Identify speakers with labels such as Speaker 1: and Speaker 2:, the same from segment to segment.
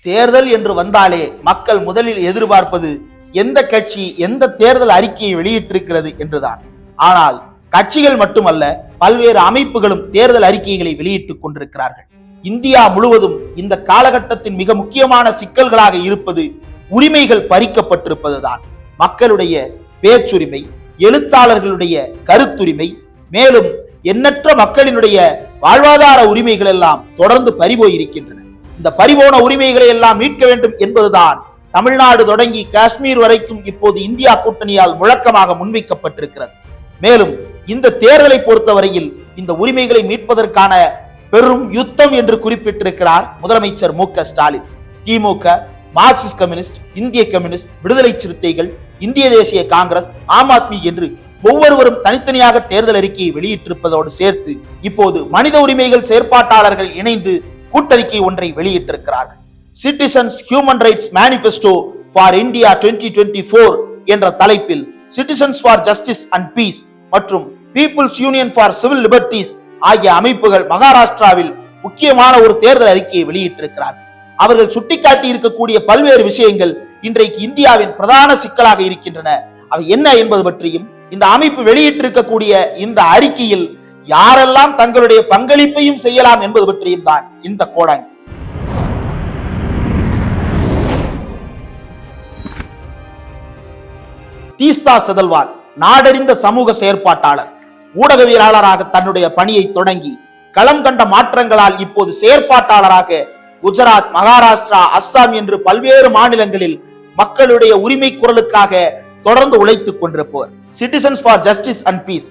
Speaker 1: தேர்தல் என்று வந்தாலே மக்கள் முதலில் எதிர்பார்ப்பது எந்த கட்சி எந்த தேர்தல் அறிக்கையை வெளியிட்டிருக்கிறது என்றுதான். ஆனால் கட்சிகள் மட்டுமல்ல பல்வேறு அமைப்புகளும் தேர்தல் அறிக்கைகளை வெளியிட்டுக் கொண்டிருக்கிறார்கள். இந்தியா முழுவதும் இந்த காலகட்டத்தின் மிக முக்கியமான சிக்கல்களாக இருப்பது உரிமைகள் பறிக்கப்பட்டிருப்பதுதான். மக்களுடைய பேச்சுரிமை எழுத்தாளர்களுடைய கருத்துரிமை மேலும் எண்ணற்ற மக்களினுடைய வாழ்வாதார உரிமைகள் எல்லாம் தொடர்ந்து பறிபோயிருக்கின்றன. இந்த பறிபோன உரிமைகளை எல்லாம் மீட்க வேண்டும் என்பதுதான் தமிழ்நாடு தொடங்கி காஷ்மீர் வரைக்கும் இப்போது இந்தியா கூட்டணியால் முழக்கமாக முன்வைக்கப்பட்டிருக்கிறது. மேலும் இந்த தேர்தலை பொறுத்தவரையில் இந்த உரிமைகளை மீட்பதற்கான பெரும் யுத்தம் என்று குறிப்பிட்டிருக்கிறார் முதலமைச்சர் மு க ஸ்டாலின். திமுக மார்க்சிஸ்ட் கம்யூனிஸ்ட் இந்திய கம்யூனிஸ்ட் விடுதலை சிறுத்தைகள் இந்திய தேசிய காங்கிரஸ் ஆம் ஆத்மி என்று ஒவ்வொருவரும் தனித்தனியாக தேர்தல் அறிக்கையை வெளியிட்டிருப்பதோடு சேர்த்து இப்போது மனித உரிமைகள் செயற்பாட்டாளர்கள் இணைந்து கூட்டறிக்கை ஒன்றை வெளியிட்டிருக்கிறார்கள். Citizens human rights manifesto for India 2024 என்ற தலைப்பில் citizens for justice and peace மற்றும் people's union for civil liberties ஆகிய அமைப்புகள் மகாராஷ்டிராவில் முக்கியமான ஒரு தேர்தல் அறிக்கையை வெளியிட்டிருக்கிறார் அவர்கள் சுட்டிக்காட்டி இருக்கக்கூடிய பல்வேறு விஷயங்கள் இன்றைக்கு இந்தியாவின் பிரதான சிக்கலாக இருக்கின்றன. அவை என்ன என்பது பற்றியும் இந்த அமைப்பு வெளியிட்டிருக்கக்கூடிய இந்த அறிக்கையில் யாரெல்லாம் தங்களுடைய பங்களிப்பையும் செய்யலாம் என்பது பற்றியும் தான் இந்த கோடாங்கி தீஸ்தா செதல்வால் நாடறிந்த சமூக செயற்பாட்டாளர் ஊடகவியலாளராக தன்னுடைய பணியை தொடங்கி களம் கண்ட மாற்றங்களால் இப்போது செயற்பாட்டாளராக குஜராத் மகாராஷ்டிரா அஸ்ஸாம் என்று பல்வேறு மாநிலங்களில் மக்களுடைய உரிமை குரலுக்காக தொடர்ந்து உழைத்துக் கொண்டிருப்பவர். Citizens for justice and peace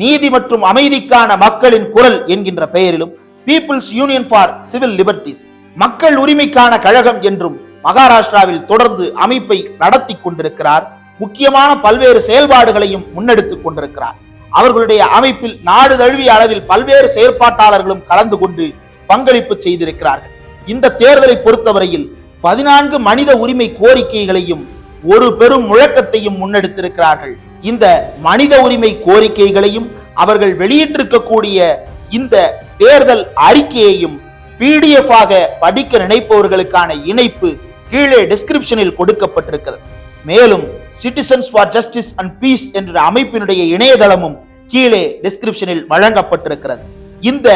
Speaker 1: நீதி மற்றும் அமைதிக்கான மக்களின் குரல் என்கின்ற பெயரிலும் people's union for civil liberties மக்கள் உரிமைக்கான கழகம் என்றும் மகாராஷ்டிராவில் தொடர்ந்து அமைப்பை நடத்தி கொண்டிருக்கிறார். முக்கியமான பல்வேறு செயல்பாடுகளையும் முன்னெடுத்துக் கொண்டிருக்கிறார். அவர்களுடைய அமைப்பில் நாடு தழுவிய அளவில் பல்வேறு செயற்பாட்டாளர்களும் கலந்து கொண்டு பங்களிப்பு செய்திருக்கிறார்கள். இந்த தேர்தலை பொறுத்தவரையில் பதினான்கு மனித உரிமை கோரிக்கைகளையும் ஒரு பெரும் முழக்கத்தையும் முன்னெடுத்திருக்கிறார்கள். இந்த மனித உரிமை கோரிக்கைகளையும் அவர்கள் வெளியிட்டிருக்கக்கூடிய இந்த தேர்தல் அறிக்கையையும் பிடிஎஃப் ஆக படிக்க நினைப்பவர்களுக்கான இணைப்பு கீழே டிஸ்கிரிப்ஷனில் கொடுக்கப்பட்டிருக்கிறது. மேலும் citizens for justice and peace என்ற அமைப்பினுடைய இணையதளமும் கீழே டிஸ்கிரிப்ஷனில் வழங்கப்பட்டிருக்கிறது. இந்த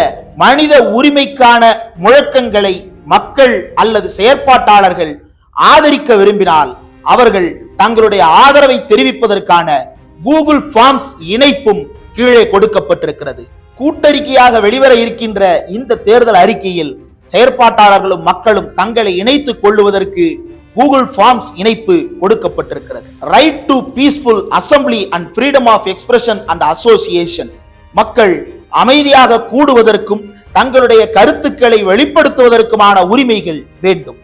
Speaker 1: மனித உரிமைக்கான முழக்கங்களை மக்கள் அல்லது செயற்பாட்டாளர்கள் ஆதரிக்க விரும்பினால் அவர்கள் தங்களுடைய ஆதரவை தெரிவிப்பதற்கான கூகுள் ஃபார்ம்ஸ் இணைப்பும் கீழே கொடுக்கப்பட்டிருக்கிறது. கூட்டறிக்கையாக வெளிவர இருக்கின்ற இந்த தேர்தல் அறிக்கையில் செயற்பாட்டாளர்களும் மக்களும் தங்களை இணைத்துக் கொள்ளுவதற்கு கூகுள் ஃபார்ம்ஸ் இணைப்பு கொடுக்கப்பட்டிருக்கிறது. Right to peaceful assembly and freedom of expression and association மக்கள் அமைதியாக கூடுவதற்கும் தங்களுடைய கருத்துக்களை வெளிப்படுத்துவதற்குமான உரிமைகள் வேண்டும்.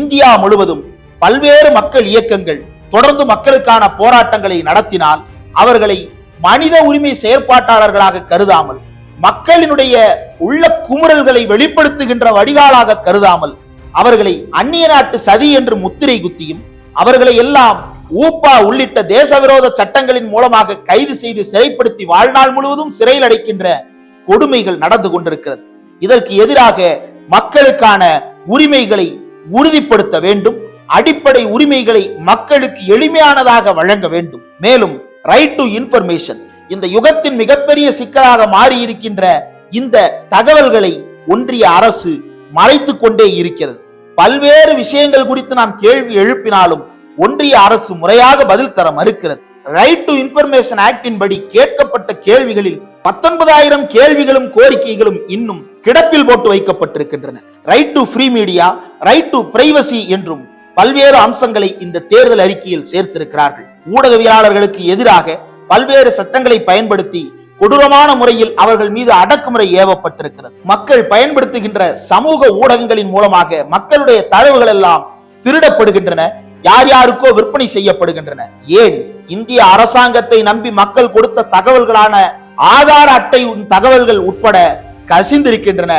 Speaker 1: இந்தியா முழுவதும் பல்வேறு மக்கள் இயக்கங்கள் தொடர்ந்து மக்களுக்கான போராட்டங்களை நடத்தினால் அவர்களை மனித உரிமை செயற்பாட்டாளர்களாக கருதாமல் மக்களினுடைய உள்ள குமுறல்களை வெளிப்படுத்துகின்ற வடிகாலாக கருதாமல் அவர்களை அந்நிய நாட்டு சதி என்று முத்திரை குத்தியும் அவர்களை எல்லாம் ஊப்பா உள்ளிட்ட தேசவிரோத சட்டங்களின் மூலமாக கைது செய்து சிறைப்படுத்தி வாழ்நாள் முழுவதும் சிறையில் அடைக்கின்ற கொடுமைகள் நடந்து கொண்டிருக்கிறது. இதற்கு எதிராக மக்களுக்கான உரிமைகளை உறுதிப்படுத்த வேண்டும். அடிப்படை உரிமைகளை மக்களுக்கு எளிமையானதாக வழங்க வேண்டும். மேலும் ரைட் டு இன்ஃபர்மேஷன் இந்த யுகத்தின் மிகப்பெரிய சிக்கலாக மாறி இருக்கின்ற இந்த தகவல்களை ஒன்றிய அரசு மறைத்துக் கொண்டே இருக்கிறது. பல்வேறு விஷயங்கள் குறித்து நாம் கேள்வி எழுப்பினாலும் ஒன்றிய அரசு முறையாக பதில் தர மறுக்கிறது. ரைட் டு இன்ஃபர்மேஷன் ஆக்டின் படி கேட்கப்பட்ட கேள்விகளில் பத்தொன்பதாயிரம் கேள்விகளும் கோரிக்கைகளும் இன்னும் கிடப்பில் போட்டு வைக்கப்பட்டிருக்கின்றன. Right to free media right to privacy என்றும் பல்வேறு அம்சங்களை இந்த தேர்தல் அறிக்கையில் சேர்த்திருக்கிறார்கள். ஊடகவியலாளர்களுக்கு எதிராக பல்வேறு சட்டங்களை பயன்படுத்தி கொடூரமான முறையில் அவர்கள் மீது அடக்குமுறை ஏவப்பட்டிருக்கிறது. மக்கள் பயன்படுத்துகின்ற சமூக ஊடகங்களின் மூலமாக மக்களுடைய தரவுகள் எல்லாம் திருடப்படுகின்றன யார் யாருக்கோ விற்பனை செய்யப்படுகின்றன. ஏன்? இந்திய அரசாங்கத்தை நம்பி மக்கள் கொடுத்த தகவல்களான ஆதார அட்டை தகவல்கள் உட்பட கசிந்திருக்கின்றன.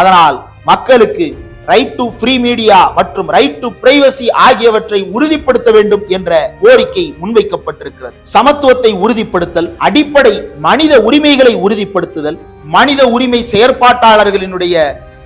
Speaker 1: அதனால் மக்களுக்கு ரைட் டு ஃப்ரீ மீடியா மற்றும் ரைட் டு பிரைவசி ஆகியவற்றை உறுதிப்படுத்த வேண்டும் என்ற கோரிக்கை முன்வைக்கப்பட்டிருக்கிறது. சமத்துவத்தை உறுதிப்படுத்தல் அடிப்படை மனித உரிமைகளை உறுதிப்படுத்துதல் மனித உரிமை செயற்பாட்டாளர்களினுடைய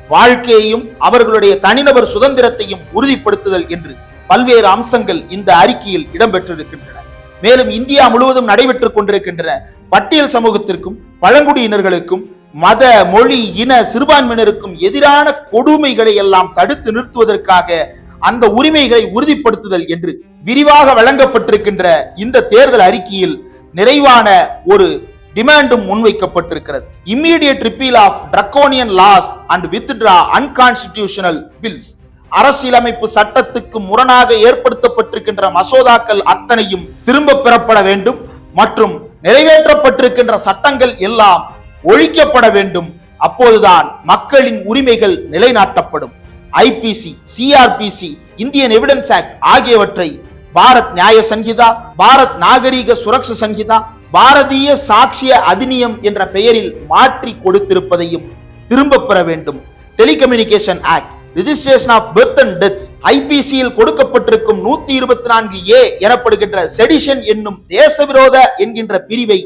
Speaker 1: வாழ்க்கையையும் அவர்களுடைய தனிநபர் சுதந்திரத்தையும் உறுதிப்படுத்துதல் என்று பல்வேறு அம்சங்கள் இந்த அறிக்கையில் இடம்பெற்றிருக்கின்றன. மேலும் இந்தியா முழுவதும் நடைபெற்றுக் கொண்டிருக்கின்றன. பட்டியல் சமூகத்திற்கும் பழங்குடியினர்களுக்கும் மத மொழி இன சிறுபான்மையினருக்கும் எதிரான கொடுமைகளை எல்லாம் தடுத்து நிறுத்துவதற்காக அந்த உரிமைகளை உறுதிப்படுத்துதல் என்று விரிவாக வழங்கப்பட்டிருக்கின்ற இந்த தேர்தல் அறிக்கையில் நிறைவான ஒரு டிமாண்டும் முன்வைக்கப்பட்டிருக்கிறது. Immediate repeal of draconian laws and withdraw unconstitutional bills அரசியலமைப்பு சட்டத்துக்கு முரணாக ஏற்படுத்தப்பட்டிருக்கின்ற மசோதாக்கள் அத்தனையும் திரும்ப பெறப்பட வேண்டும் மற்றும் நிறைவேற்றப்பட்டிருக்கின்ற சட்டங்கள் எல்லாம் ஒழிக்கப்பட வேண்டும். அப்போதுதான் மக்களின் உரிமைகள் நிலைநாட்டப்படும். IPC CRPC Indian evidence act ஆகியவற்றை பாரத் நியாய சங்கிதா பாரத் நாகரீக சுரக்ஷ சங்கிதா பாரதிய சாட்சிய அதிநியம் என்ற பெயரில் மாற்றி கொடுத்திருப்பதையும் திரும்ப பெற வேண்டும். Telecommunication act registration of birth and deaths ஐபிசியில் கொடுக்கப்பட்டிருக்கும் நூத்தி இருபத்தி நான்கு ஏ எனப்படுகின்ற செடிஷன் என்னும் தேசவிரோத என்கின்ற பிரிவை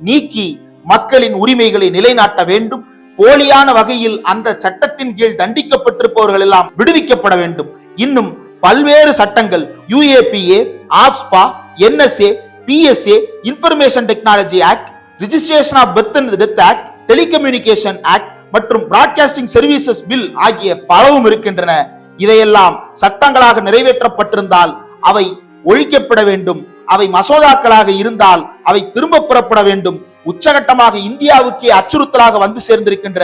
Speaker 1: நீக்கி மக்களின் உரிமைகளை நிலைநாட்ட வேண்டும். போலியான வகையில் அந்த சட்டத்தின் கீழ் தண்டிக்கப்பட்டிருப்பவர்கள் எல்லாம் விடுவிக்கப்பட வேண்டும். இன்னும் பல்வேறு சட்டங்கள் UAPA AFSPA NSA PSA information technology act registration of birth and death act telecommunication act மற்றும் பிராட்காஸ்டிங் சர்வீசஸ் பில் ஆகிய பலவும் இருக்கின்றன. இதையெல்லாம் சட்டங்களாக நிறைவேற்றப்பட்டிருந்தால் அவை ஒழிக்கப்பட வேண்டும். அவை மசோதாக்களாக இருந்தால் அவை திரும்ப பெறப்பட வேண்டும். உச்சகட்டமாக இந்தியாவுக்கே அச்சுறுத்தலாக வந்து சேர்ந்திருக்கின்ற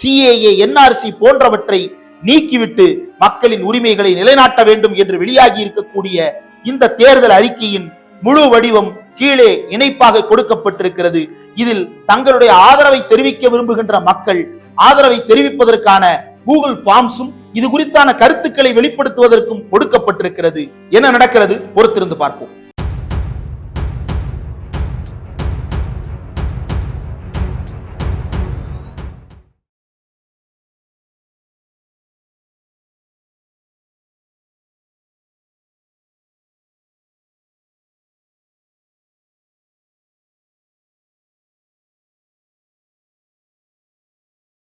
Speaker 1: சிஏஏ என்ஆர்சி போன்றவற்றை நீக்கிவிட்டு மக்களின் உரிமைகளை நிலைநாட்ட வேண்டும் என்று வெளியாகி இருக்கக்கூடிய இந்த தேர்தல் அறிக்கையின் முழு வடிவம் கீழே இணைப்பாக கொடுக்கப்பட்டிருக்கிறது. இதில் தங்களுடைய ஆதரவை தெரிவிக்க விரும்புகின்ற மக்கள் ஆதரவை தெரிவிப்பதற்கான கூகுள் ஃபார்ம்ஸும் இது குறித்தான கருத்துக்களை வெளிப்படுத்துவதற்கும் கொடுக்கப்பட்டிருக்கிறது. என்ன நடக்கிறது? பொறுத்திருந்து பார்ப்போம்.